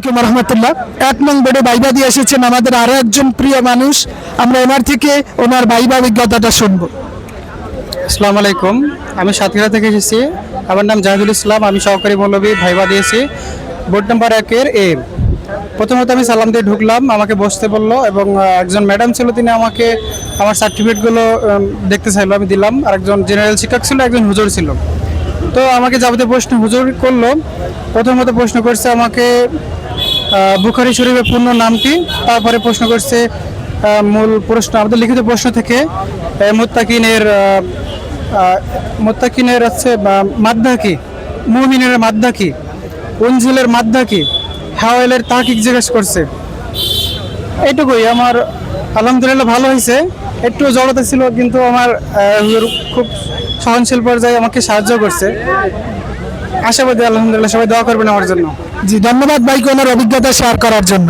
আসসালামাইকুম রহমতুল্লাহ। এক নং বোর্ডে বাইবা দিয়ে এসেছেন আমাদের আরও একজন প্রিয় মানুষ। আমরা ওনার থেকে ওনার বাইবা অভিজ্ঞতাটা শুনব। আসসালামু আলাইকুম। আমি সাতক্ষীরা থেকে এসেছি। আমার নাম জাহিদুল ইসলাম। আমি সহকারী মৌলবী ভাইবা দিয়েছি বোর্ড নাম্বার একের এ। প্রথমত আমি সালাম দিয়ে ঢুকলাম। আমাকে বসতে বলল এবং একজন ম্যাডাম ছিল, তিনি আমাকে আমার সার্টিফিকেটগুলো দেখতে চাইলো, আমি দিলাম। আর একজন জেনারেল শিক্ষক ছিল, একজন হুজুর ছিল। তো আমাকে যাবতীয় প্রশ্ন হুজুর করল। প্রথমত প্রশ্ন করছে আমাকে বুখারি শরীফের পূর্ণ নামটি তারপরে প্রশ্ন করছে মূল প্রশ্ন আমাদের লিখিত প্রশ্ন থেকে মুত্তাকিনের আহ, হচ্ছে মাদ্দা কি? মুমিনের মাদ্দা কি? উনজিলের মাদ্দা কি? হাওয়াইলের তাকিক জিজ্ঞেস করছে। এইটুকুই আমার আলহামদুলিল্লাহ ভালো হয়েছে। একটু জড়তা ছিল কিন্তু আমার খুব সহনশীল পর্যায়ে আমাকে সাহায্য করছে। আশাবাদী আলহামদুলিল্লাহ সবাই দোয়া করবেন আমার জন্য। জি ধন্যবাদ ভাইকে ওনার অভিজ্ঞতা শেয়ার করার জন্য।